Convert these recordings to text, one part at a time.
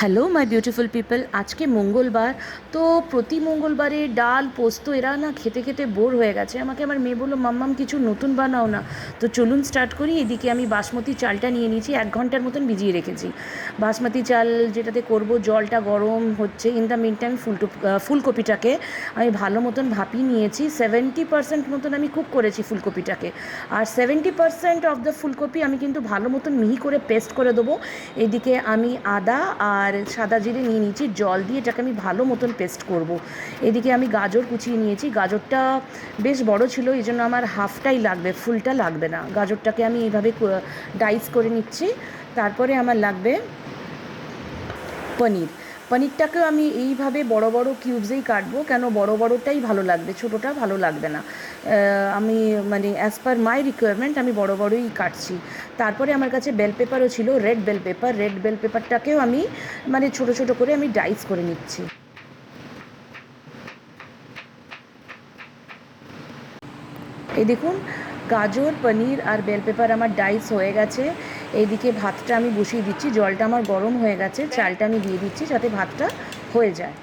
Hello my beautiful people আজকে মঙ্গলবার। তো প্রতি মঙ্গলবারে ডাল, পোস্ত, এরা না খেতে খেতে বোর হয়ে গেছে। আমাকে আমার মেয়ে বলল মাম্মাম কিছু নতুন বানাও না। তো চলুন স্টার্ট করি। এদিকে আমি বাসমতি চালটা নিয়ে নিয়েছি, এক ঘণ্টার মতন ভিজিয়ে রেখেছি। বাসমতি চাল যেটাতে করব, জলটা গরম হচ্ছে। ইন দ্য মিন টাইম ফুলটু ফুলকপিটাকে আমি ভালো মতন ভাপিয়ে নিয়েছি। সেভেন্টি পার্সেন্ট মতন আমি কুক করেছি ফুলকপিটাকে। আর সেভেন্টি পার্সেন্ট অফ দ্য ফুলকপি আমি কিন্তু ভালো মতন মিহি করে পেস্ট করে দেবো। এদিকে আমি আদা আর সাদা জিরে নিয়ে নিয়েছি। জল দিয়ে এটাকে আমি ভালো মতন পেস্ট করব। এদিকে আমি গাজর কুচিয়ে নিয়েছি। গাজরটা বেশ বড় ছিল, এই জন্য আমার হাফটাই লাগবে ফুলটা লাগবে না। গাজরটাকে আমি এইভাবে ডাইস করে নিচ্ছি। তারপরে আমার লাগবে পনির। পনিরটাকেও আমি এইভাবে বড় বড় কিউবসেই কাটবো। কেন বড় বড়টাই ভালো লাগবে, ছোটোটা ভালো লাগবে না। আমি মানে অ্যাজ পার মাই রিকোয়ারমেন্ট আমি বড় বড়ই কাটছি। তারপরে আমার কাছে বেল পেপারও ছিল red bell pepper red bell পেপারটাকেও আমি মানে ছোট ছোট করে আমি ডাইস করে নিচ্ছি। এই দেখুন, গাজর, পনির আর বেল পেপার আমার ডাইস হয়ে গেছে। এইদিকে ভাতটা আমি বসিয়ে দিচ্ছি। জলটা আমার গরম হয়ে গেছে, চালটা আমি দিয়ে দিচ্ছি যাতে ভাতটা হয়ে যায়।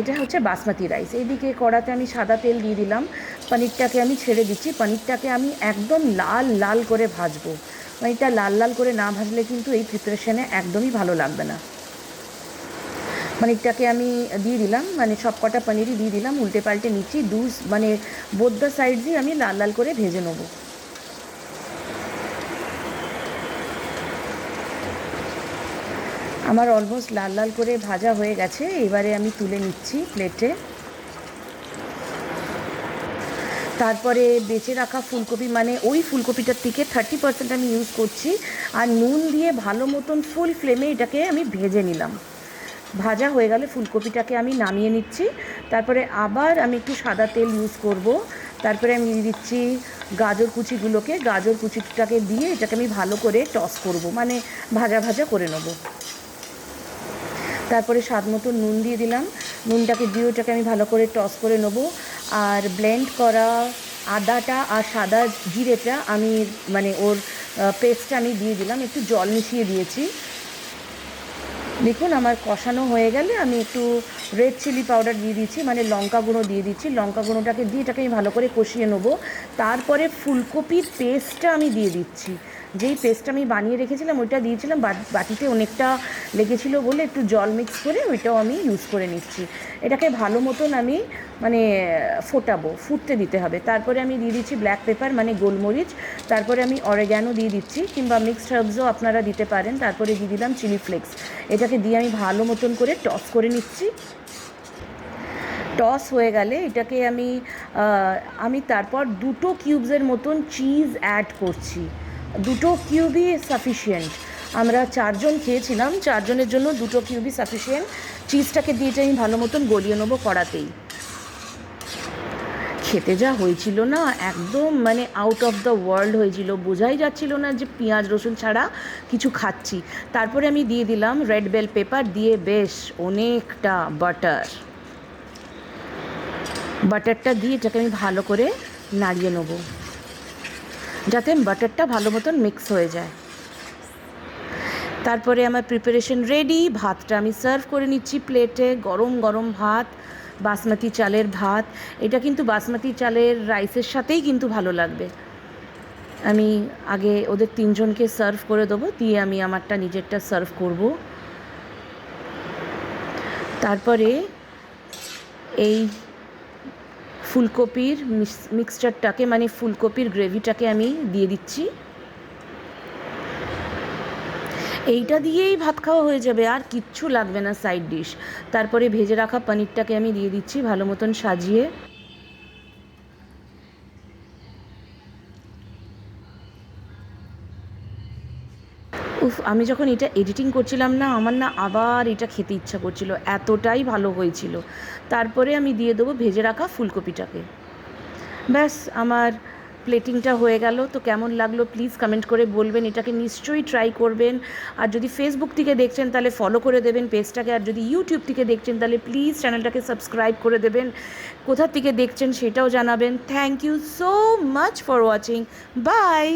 এটা হচ্ছে বাসমতি রাইস। এইদিকে কড়াতে আমি সাদা তেল দিয়ে দিলাম। পনিরটাকে আমি ছেড়ে দিচ্ছি। পনিরটাকে আমি একদম লাল লাল করে ভাজবো। পনিরটা লাল লাল করে না ভাজলে কিন্তু এই প্রিপারেশনে একদমই ভালো লাগবে না। পনিরটাকে আমি দিয়ে দিলাম। মানে সব কটা পনিরই দিয়ে দিলাম। উল্টে পাল্টে নিচ্ছি। দু মানে বোধ দ্য সাইডসই আমি লাল লাল করে ভেজে নেব। আমার অলমোস্ট লাল লাল করে ভাজা হয়ে গেছে, এবারে আমি তুলে নিচ্ছি প্লেটে তারপরে বেঁচে রাখা ফুলকপি মানে ওই ফুলকপিটার থেকে থার্টি পার্সেন্ট আমি ইউজ করছি, আর নুন দিয়ে ভালো মতন ফুল ফ্লেমে এটাকে আমি ভেজে নিলাম। ভাজা হয়ে গেলে ফুলকপিটাকে আমি নামিয়ে নিচ্ছি। তারপরে আবার আমি একটু সাদা তেল ইউজ করব। তারপরে আমি দিয়ে দিচ্ছি গাজর কুচিগুলোকে। গাজর কুচিটাকে দিয়ে এটাকে আমি ভালো করে টস করব মানে ভাজা ভাজা করে নেব। তারপরে স্বাদ মতো নুন দিয়ে দিলাম। নুনটাকে দিয়ে ওটাকে আমি ভালো করে টস করে নেব। আর ব্লেন্ড করা আদাটা আর সাদা জিরেটা আমি মানে ওর পেস্টটা আমি দিয়ে দিলাম। একটু জল মিশিয়ে দিয়েছি। দেখুন আমার কষানো হয়ে গেলে আমি একটু রেড চিলি পাউডার দিয়ে দিচ্ছি মানে লঙ্কা গুঁড়ো দিয়ে দিচ্ছি লঙ্কা গুঁড়োটাকে দিয়ে এটাকে আমি ভালো করে কষিয়ে নেব। তারপরে ফুলকপির পেস্টটা আমি দিয়ে দিচ্ছি। যেই পেস্টটা আমি বানিয়ে রেখেছিলাম, ওইটা দিয়েছিলাম বাটিতে অনেকটা লেগেছিলো বলে একটু জল মিক্স করে ওইটাও আমি ইউজ করে নিচ্ছি। এটাকে ভালো মতন আমি মানে ফোটাবো, ফুটতে দিতে হবে। তারপরে আমি দিয়ে দিচ্ছি ব্ল্যাক পেপার মানে গোলমরিচ। তারপরে আমি অরেগ্যানো দিয়ে দিচ্ছি, কিংবা মিক্সড হার্বসও আপনারা দিতে পারেন। তারপরে দিয়ে দিলাম চিলি ফ্লেক্স এটাকে দিয়ে আমি ভালো মতন করে টস করে নিচ্ছি। টস হয়ে গেলে এটাকে আমি আমি তারপর দুটো কিউবসের মতন চিজ অ্যাড করছি। দুটো কিউবই সাফিসিয়েন্ট আমরা চারজন খেয়েছিলাম, চারজনের জন্য দুটো কিউবই সাফিসিয়েন্ট চিজটাকে দিয়ে আমি ভালো মতন, গলিয়ে নেব কড়াতেই। খেতে যা হয়েছিল না, একদম মানে আউট অফ দ্য ওয়ার্ল্ড হয়েছিল। বোঝাই যাচ্ছিল না যে পেঁয়াজ, রসুন ছাড়া কিছু খাচ্ছি। তারপরে আমি দিয়ে দিলাম রেড বেল পেপার দিয়ে বেশ অনেকটা বাটার বাটারটা দিয়ে এটাকে আমি ভালো করে নাড়িয়ে নেব। যাতে বাটারটা ভালো মতন মিক্স হয়ে যায়। তারপরে আমার প্রিপারেশন রেডি ভাতটা আমি সার্ভ করে নিচ্ছি প্লেটে গরম গরম ভাত, বাসমতি চালের ভাত। এটা কিন্তু বাসমতি চালের রাইসের সাথেই কিন্তু ভালো লাগবে। আমি আগে ওদের তিনজনকে সার্ভ করে দেবো, দিয়ে আমি আমারটা নিজেরটা সার্ভ করব। তারপরে এই ফুলকপির মিক্সচারটাকে মানে ফুলকপির গ্রেভিটাকে আমি দিয়ে দিচ্ছি। এইটা দিয়েই ভাত খাওয়া হয়ে যাবে, আর কিচ্ছু লাগবে না সাইড ডিশ তারপরে ভেজে রাখা পনিরটাকে আমি দিয়ে দিচ্ছি, ভালো মতন সাজিয়ে। উফ, আমি যখন এটা এডিটিং করছিলাম না, আমার না আবার এটা খেতে ইচ্ছা করছিল, এতটাই ভালো হয়েছিল। তারপরে আমি দিয়ে দেবো ভেজে রাখা ফুলকপিটাকে। ব্যাস, আমার প্লেটিংটা হয়ে গেল। তো কেমন লাগল প্লিজ কমেন্ট করে বলবেন, এটাকে নিশ্চয়ই ট্রাই করবেন। আর যদি ফেসবুক থেকে দেখছেন, তাহলে ফলো করে দেবেন পেজটাকে আর যদি ইউটিউব থেকে দেখছেন, তাহলে প্লিজ চ্যানেলটাকে সাবস্ক্রাইব করে দেবেন। কোথা থেকে দেখছেন সেটাও জানাবেন। Thank you so much for watching bye